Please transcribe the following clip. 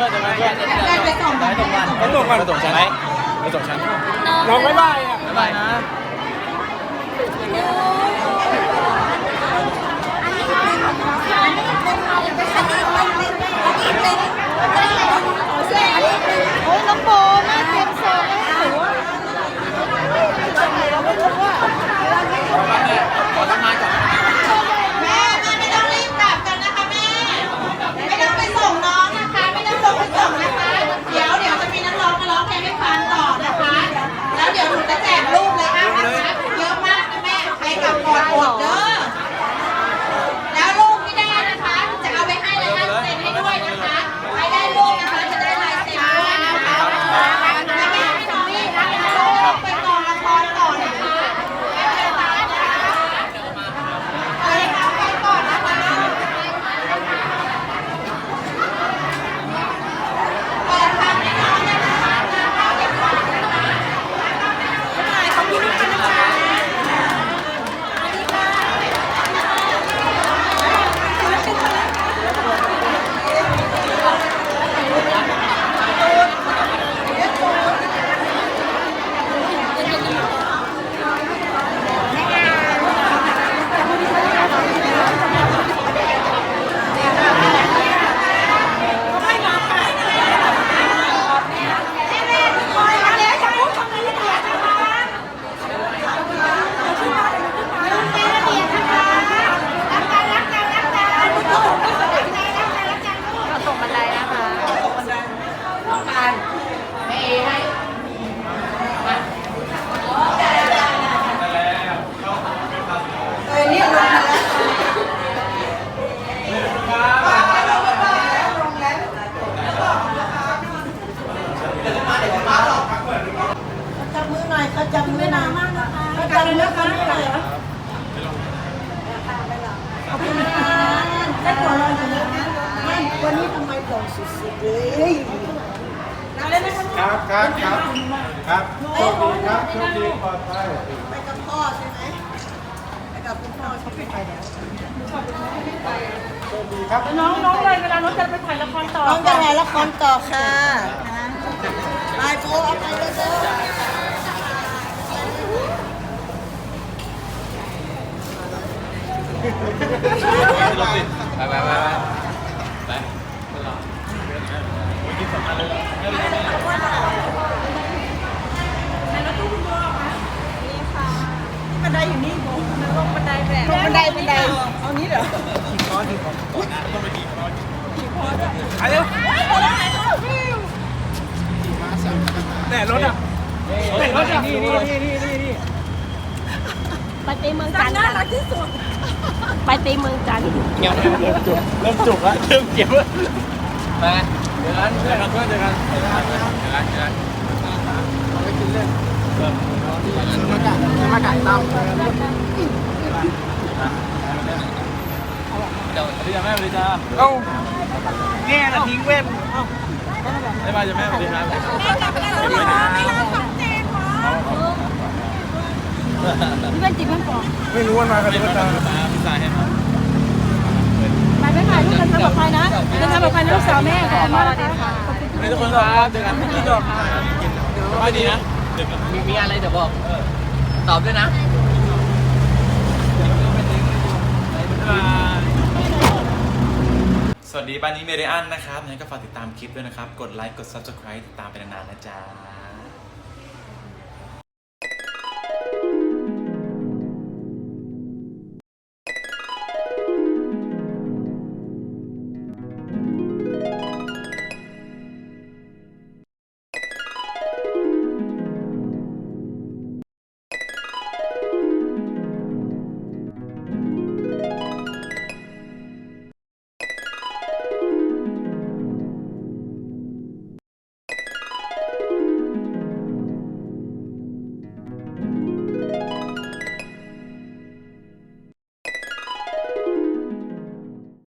พื่อนจะมาเพื่ได้ไปส่งไปส่งกันไปส่งกันไปส่งฉันไหมไปส่งฉันน้องบ๊ายบายอะบ๊ายบายนะ มือหน่อยเขาจับมือหน่อยมากนะคะเขาจับมือกันหน่อยขอบคุณค่ะได้ตัวเราอยู่นะวันนี้ทำไมหล่อสุดๆเลยนั่งเล่นนะครับครับครับครับครับโชคดีครับโชคดีปลอดภัยไปกับพ่อใช่ไหมไปกับคุณพ่อเขาไปแล้วโชคดีครับน้องน้องเลยเวลาน้องจะไปถ่ายละครต่อน้องจะถ่ายละครต่อค่ะไปโก้เอาไปเลยโก้ร ถติดไปไปไปไปไปบันไดอยู่นี่โบลงบันไดแบบลงบันไดบันไดเอานี้เหรอไปเร็วแน่รถอะแน่รถอะนี่นี่นี่นี่นี่นี่ไปตีเมืองจันทร์น่ารักที่สุด ไปตีเมืองจันทร์เงี้ยเริ่มจุกเริ่มจุกแล้วเริ่มเจ็บแล้วไปเจอกันเจอกันเพื่อนเจอกันเจอกันเจอกันเจอกันไปกินเล่นซื้อมาไก่ซื้อมาไก่ตั้มเดี๋ยวสวัสดีจ้าแม่สวัสดีจ้าเอ้าแง่ละทิ้งเว้นเอ้าบ๊ายบายจ้าแม่สวัสดีครับ พี่เป็นจิ๋มเป็นปอไม่รู้ว่ามากันไม่หรือมาเปล่าพิซซ่าให้มาไปไปถ่ายรูปกันทำกับใครนะเดินทางกับใครนะลูกสาวแม่ขอบคุณมากนะคะไม่ทุกคนครับเจอกันที่จบไม่ดีนะมีมีอะไรเดี๋ยวบอกตอบด้วยนะสวัสดีบ้านนี้เมเดียนนะครับงั้นก็ฝากติดตามคลิปด้วยนะครับ กดไลค์ กด Subscribe ติดตามไปนานๆนะจ๊ะ